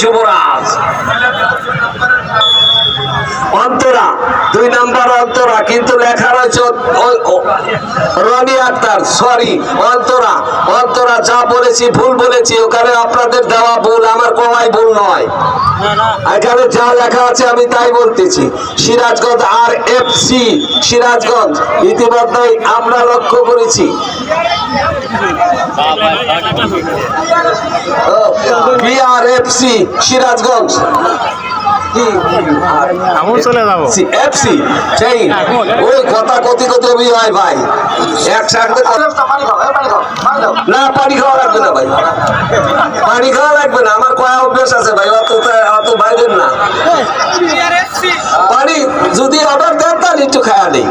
যুবরাজ। অন্তরা, দুই নাম্বার অন্তরা, কিন্তু লেখা রয়েছে রনি আক্তার সরি অন্তরা। অন্তরা, যা বলেছি ভুল বলেছি, ওখানে আপনাদের দেওয়া ভুল, আমার কোনায় ভুল নয়। এখানে যা লেখা আছে আমি তাই বলতেছি। Sirajganj R F C, Sirajganj, ইতিমধ্যেই আমরা লক্ষ্য করেছি। বিআরএফসি সিরাজগঞ্জ আমু চলে যাব। এফসি সেই ওই কথা কতি কতি অভি হয় ভাই। একসাথে না পানি খাওয়া লাগবে না ভাই। পানি খাওয়া লাগবে না আমার কয়া অভ্যাস আছে ভাই অত অত বাইরের না। পানি যদি অর্ডার দেন তাহলে একটু খায়া নেই।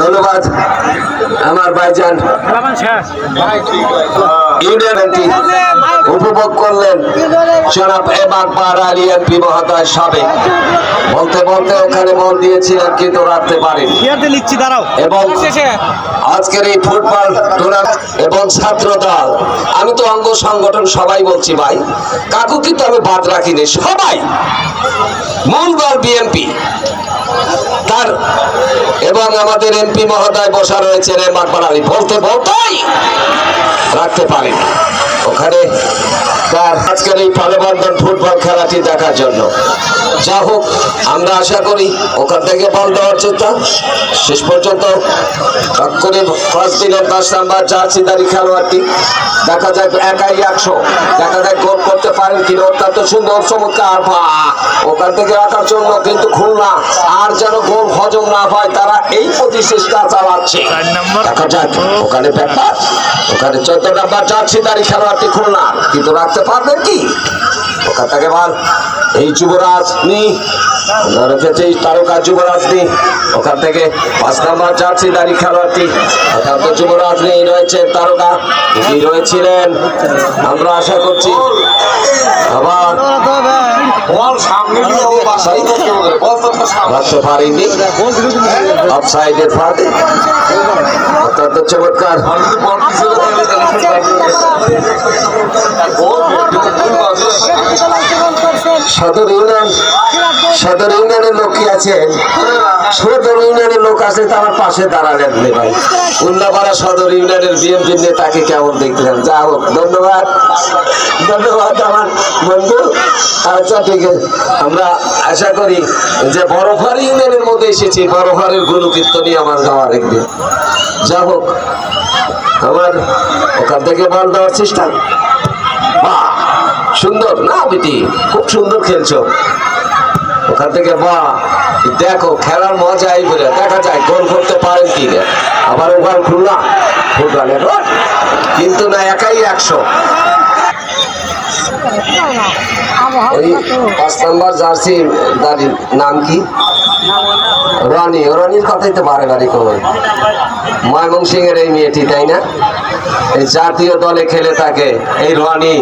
ধন্যবাদ আমার ভাইজান। ইউনিয়ন উপভোগ করলেন। জনাব এবাক পাড়ালি এমপি মহোদয় সাবেক বলতে বলতে ওখানে মন দিয়েছিলেন কিন্তু রাখতে পারেন। ইয়াতে লিখছি দাঁড়াও। এবং আজকের এই ফুটবল টুর্নামেন্ট এবং ছাত্র দল আমি তো অঙ্গ সংগঠন সবাই বলছি ভাই কাকু কিন্তু আমি বাদ রাখিনি সবাই। মূল দল বিএনপি। তার এবং আমাদের এমপি মহোদয় বসা রয়েছে রে মাঠপাড়ালি বলতে বলতেই রাখতে পারেন। ওখানে তার আজকের এই পালবন্ধন ফুটবল খেলাটি দেখার জন্য। যা হোক আমরা আশা করি ওখান থেকে বল দেওয়ার চেষ্টা। শেষ পর্যন্ত করে ফার্স্ট দিনের পাঁচ নাম্বার জার্সিদারি খেলোয়াড়টি। দেখা যায় একাই একশো। দেখা যায় গোল করতে পারেন কিনা অত্যন্ত সুন্দর চমৎকার বা ওখান থেকে রাখার জন্য কিন্তু খুলনা আর যেন গোল হজম না হয় তারা এই প্রতিচেষ্টা চালাচ্ছে। দেখা যাক ওখানে ব্যাপার। ওখানে চোদ্দ নাম্বার জার্সিদারি খেলোয়াড়টি খুলনা। কিন্তু রাখতে পারবেন কি? ওখান থেকে বল। এই যুবরাজ নি। রেখেছে এই তারকা যুবরাজ নি। ওখান থেকে পাঁচ নাম্বার জার্সিদারি খেলোয়াড়টি। ওখান তো যুবরাজ নেই, রয়েছে তারকা। রয়েছিলেন। আমরা আশা করছি। আবার রাখতে পারেনি অফসাইডের ফাঁদে। অত্যন্ত চমৎকার। সদর ইউনিয়ন সদর ইউনিয়নের লোক কি আছেন। সদর ইউনিয়নের লোক আছে তার পাশে দাঁড়ালেন রে ভাই। উল্লাপাড়া সদর ইউনিয়নের বিএমপি নেতাকে কেমন দেখলেন? যা হোক, ধন্যবাদ। ধন্যবাদ আমার বন্ধু। আচ্ছা ঠিক আছে। আমরা আশা করি যে বড়ফার ইউনিয়নের মধ্যে এসেছি। বড়ফারের গুরুকীর্তনই আমার যাওয়ার একদিন যা হোক, আমার ওখান থেকে বল দেওয়ার চেষ্টা। বাহ, সুন্দর না, বেটি? খুব সুন্দর খেলছো। ওখান থেকে বাহ দেখো, খেলার মজা এই বলে, দেখা যায় গোল করতে পারেন কি না আবার ওখান খুলনা, ফুটবল এখন কিন্তু না, একাই একশো। ওই পাঁচ নম্বর জার্সি নাম কি? রনি, রনির কথাই তো এর এই মেয়েটি, তাই না? এই জাতীয় দলে খেলে থাকে এই রনি।